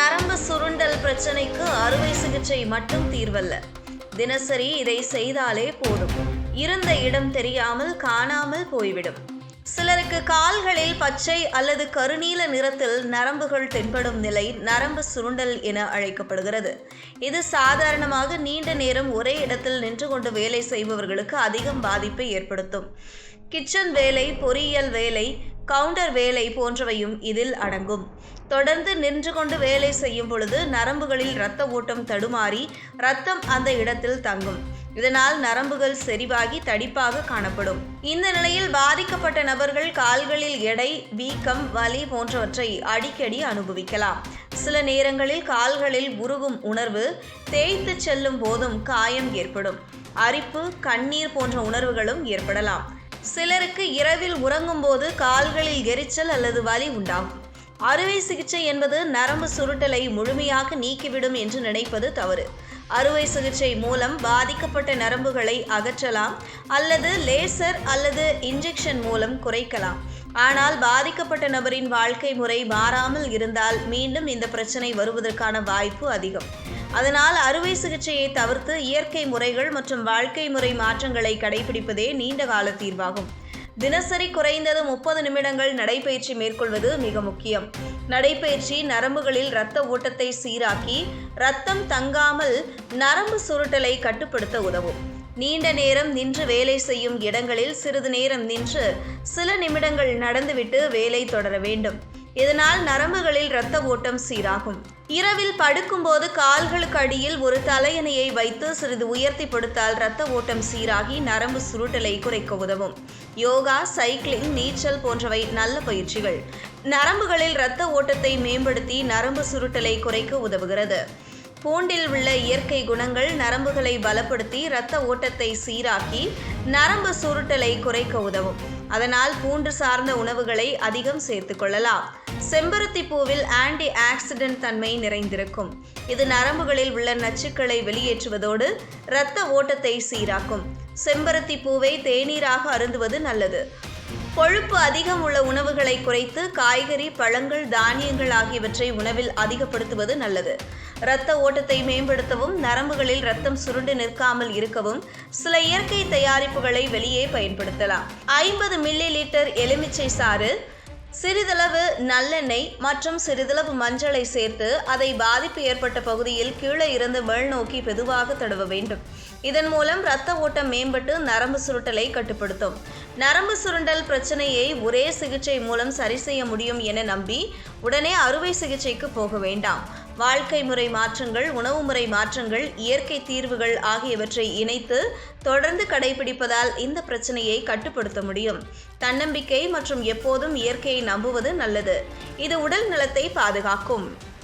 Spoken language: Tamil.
நரம்பு சுருண்டல் பிரச்சனைக்கு அறுவை சிகிச்சை மட்டும் தீர்வல்ல. தினசரி இதை செய்தாலே போதும். இருந்த இடம் தெரியாமல் காணாமல் போய்விடும். சிலருக்கு கால்களில் பச்சை அல்லது கருநீல நிறத்தில் நரம்புகள் தென்படும் நிலை நரம்பு சுருண்டல் என அழைக்கப்படுகிறது. இது சாதாரணமாக நீண்ட நேரம் ஒரே இடத்தில் நின்று கொண்டு வேலை செய்பவர்களுக்கு அதிகம் பாதிப்பை ஏற்படுத்தும். கிச்சன் வேலை பொறியியல் வேலை கவுண்டர் வேலை போன்றவையும் இதில் அடங்கும். தொடர்ந்து நின்று கொண்டு வேலை செய்யும் பொழுது நரம்புகளில் இரத்த ஓட்டம் தடுமாறி இரத்தம் அந்த இடத்தில் தங்கும். இதனால் நரம்புகள் செறிவாகி தடிப்பாக காணப்படும். இந்த நிலையில் பாதிக்கப்பட்ட நபர்கள் கால்களில் எடை வீக்கம் வலி போன்றவற்றை அடிக்கடி அனுபவிக்கலாம். சில நேரங்களில் கால்களில் உருகும் உணர்வு தேய்த்து செல்லும் போதும் காயம் ஏற்படும். அரிப்பு கண்ணீர் போன்ற உணர்வுகளும் ஏற்படலாம். சிலருக்கு இரவில் உறங்கும்போது கால்களில் எரிச்சல் அல்லது வலி உண்டாகும். அறுவை சிகிச்சை என்பது நரம்பு சுருட்டலை முழுமையாக நீக்கிவிடும் என்று நினைப்பது தவறு. அறுவை சிகிச்சை மூலம் பாதிக்கப்பட்ட நரம்புகளை அகற்றலாம் அல்லது லேசர் அல்லது இன்ஜெக்ஷன் மூலம் குறைக்கலாம். ஆனால் பாதிக்கப்பட்ட நபரின் வாழ்க்கை முறை மாறாமல் இருந்தால் மீண்டும் இந்த பிரச்சனை வருவதற்கான வாய்ப்பு அதிகம். அதனால் அறுவை சிகிச்சையை தவிர்த்து இயற்கை முறைகள் மற்றும் வாழ்க்கை முறை மாற்றங்களை கடைபிடிப்பதே நீண்ட கால தீர்வாகும். தினசரி குறைந்தது முப்பது நிமிடங்கள் நடைபயிற்சி மேற்கொள்வது மிக முக்கியம். நடைபயிற்சி நரம்புகளில் இரத்த ஓட்டத்தை சீராக்கி இரத்தம் தங்காமல் நரம்பு சுருட்டலை கட்டுப்படுத்த உதவும். நீண்ட நேரம் நின்று வேலை செய்யும் இடங்களில் சிறிது நேரம் நின்று சில நிமிடங்கள் நடந்துவிட்டு வேலை தொடர வேண்டும். இதனால் நரம்புகளில் இரத்த ஓட்டம் சீராகும். இரவில் படுக்கும்போது கால்களுக்கு அடியில் ஒரு தலையணையை வைத்து சிறிது உயர்த்தி படுத்தால் இரத்த ஓட்டம் சீராகி நரம்பு சுருட்டலை குறைக்க உதவும். யோகா சைக்கிளிங் நீச்சல் போன்றவை நல்ல பயிற்சிகள். நரம்புகளில் இரத்த ஓட்டத்தை மேம்படுத்தி நரம்பு சுருட்டலை குறைக்க உதவுகிறது. பூண்டில் உள்ள இயற்கை குணங்கள் நரம்புகளை பலப்படுத்தி இரத்த ஓட்டத்தை சீராக்கி நரம்பு சுருட்டலை குறைக்க உதவும். அதனால் பூண்டு சார்ந்த உணவுகளை அதிகம் சேர்த்து கொள்ளலாம். செம்பருத்தி பூவில் ஆன்டி ஆக்சிடென்ட் தன்மை நிறைந்திருக்கும். இது நரம்புகளில் உள்ள நச்சுக்களை வெளியேற்றுவதோடு இரத்த ஓட்டத்தை சீராக்கும். செம்பருத்தி பூவை தேநீராக அருந்துவது நல்லது. கொழுப்பு அதிகம் உள்ள உணவுகளை குறைத்து காய்கறி பழங்கள் தானியங்கள் ஆகியவற்றை உணவில் அதிகப்படுத்துவது நல்லது. இரத்த ஓட்டத்தை மேம்படுத்தவும் நரம்புகளில் ரத்தம் சுருண்டு நிற்காமல் இருக்கவும் சில இயற்கை தயாரிப்புகளை வெளியே பயன்படுத்தலாம். ஐம்பது மில்லி லிட்டர் எலுமிச்சை சாறு சிறிதளவு நல்லெண்ணெய் மற்றும் சிறிதளவு மஞ்சளை சேர்த்து அதை பாதிப்பு ஏற்பட்ட பகுதியில் கீழே இருந்து மேல் நோக்கி மெதுவாக தடவ வேண்டும். இதன் மூலம் இரத்த ஓட்டம் மேம்பட்டு நரம்பு சுருட்டலை கட்டுப்படுத்தும். நரம்பு சுருண்டல் பிரச்சனையை ஒரே சிகிச்சை மூலம் சரி செய்ய முடியும் என நம்பி உடனே அறுவை சிகிச்சைக்கு போக வேண்டாம். வாழ்க்கை முறை மாற்றங்கள் உணவு முறை மாற்றங்கள் இயற்கை தீர்வுகள் ஆகியவற்றை இணைத்து தொடர்ந்து கடைபிடிப்பதால் இந்த பிரச்சனையை கட்டுப்படுத்த முடியும். தன்னம்பிக்கை மற்றும் எப்போதும் இயற்கையை நம்புவது நல்லது. இது உடல் நலத்தை பாதுகாக்கும்.